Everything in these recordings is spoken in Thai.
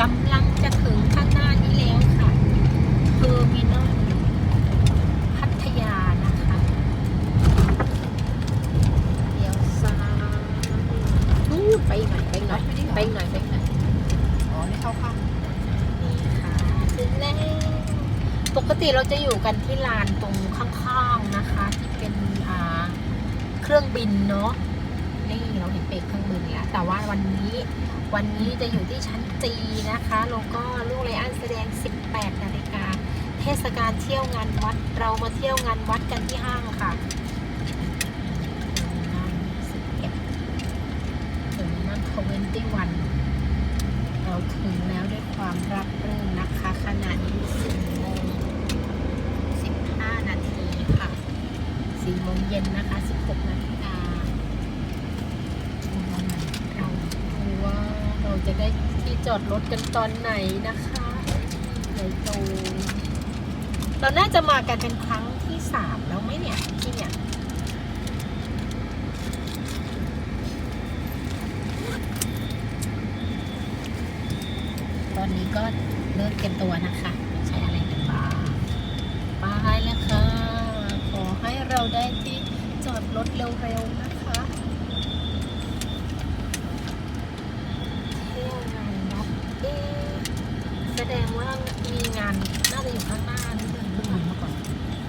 กำลังจะถึงข้างหน้านี้แล้วค่ะเทอร์มินอลพัทยานะคะเดี๋ยวซ้ายนู่นไปหน่อยไปหน่อยไปหน่อยไปหน่อยอ๋อนี่เข้าข้างนี่ค่ะถึงแล้วปกติเราจะอยู่กันที่ลานตรงข้างๆนะคะ ที่เป็นอ่าเครื่องบินเนาะ นี่เราเห็นเป็กเครื่องบินแล้วแต่ว่าวันนี้วันนี้จะอยู่ที่ชั้นจีนะคะแล้วก็ลูกไลอันแสดง 18 นาฬิกา เทศกาลเที่ยวงานวัด เรามาเที่ยวงานวัดกันที่ห้างค่ะถึงนั่นทเวนตี้วันเราถึงแล้วด้วยความรับรื่นนะคะขณะนี้4โมง15 นาทีค่ะ4โมงเย็นนะคะ 16 นาฬิกาเราดูว่าเรา จะได้ที่จอดรถกันตอนไหนนะคะใหญ่โตเราน่าจะมากันเป็นครั้งที่สามแล้วไหมเนี่ยที่เนี่ยตอนนี้ก็เลิกเก็บตัวนะคะ ใช้อะไรกันบ้างไปแล้วค่ะ ขอให้เราได้ที่จอดรถเร็วๆนะคะ เที่ยวงานวัดเอ๊ะแสดงว่า มีงานน่าจะอยู่ข้างหน้านี่เลยหรือเปล่ามาก่อน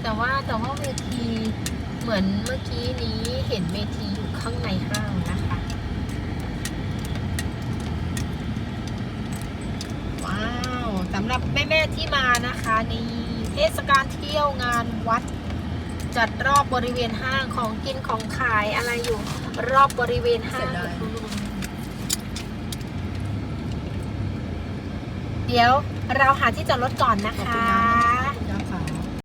แต่ว่าแต่ว่าเวทีเหมือนเมื่อกี้นี้เห็นเวทีอยู่ข้างในห้างนะคะ ว้าวสำหรับแม่ๆที่มานะคะนี่เทศกาลเที่ยวงานวัด จัดรอบบริเวณห้างของกินของขายอะไรอยู่รอบบริเวณห้างเดี๋ยว เราหาที่จอดรถก่อนนะคะ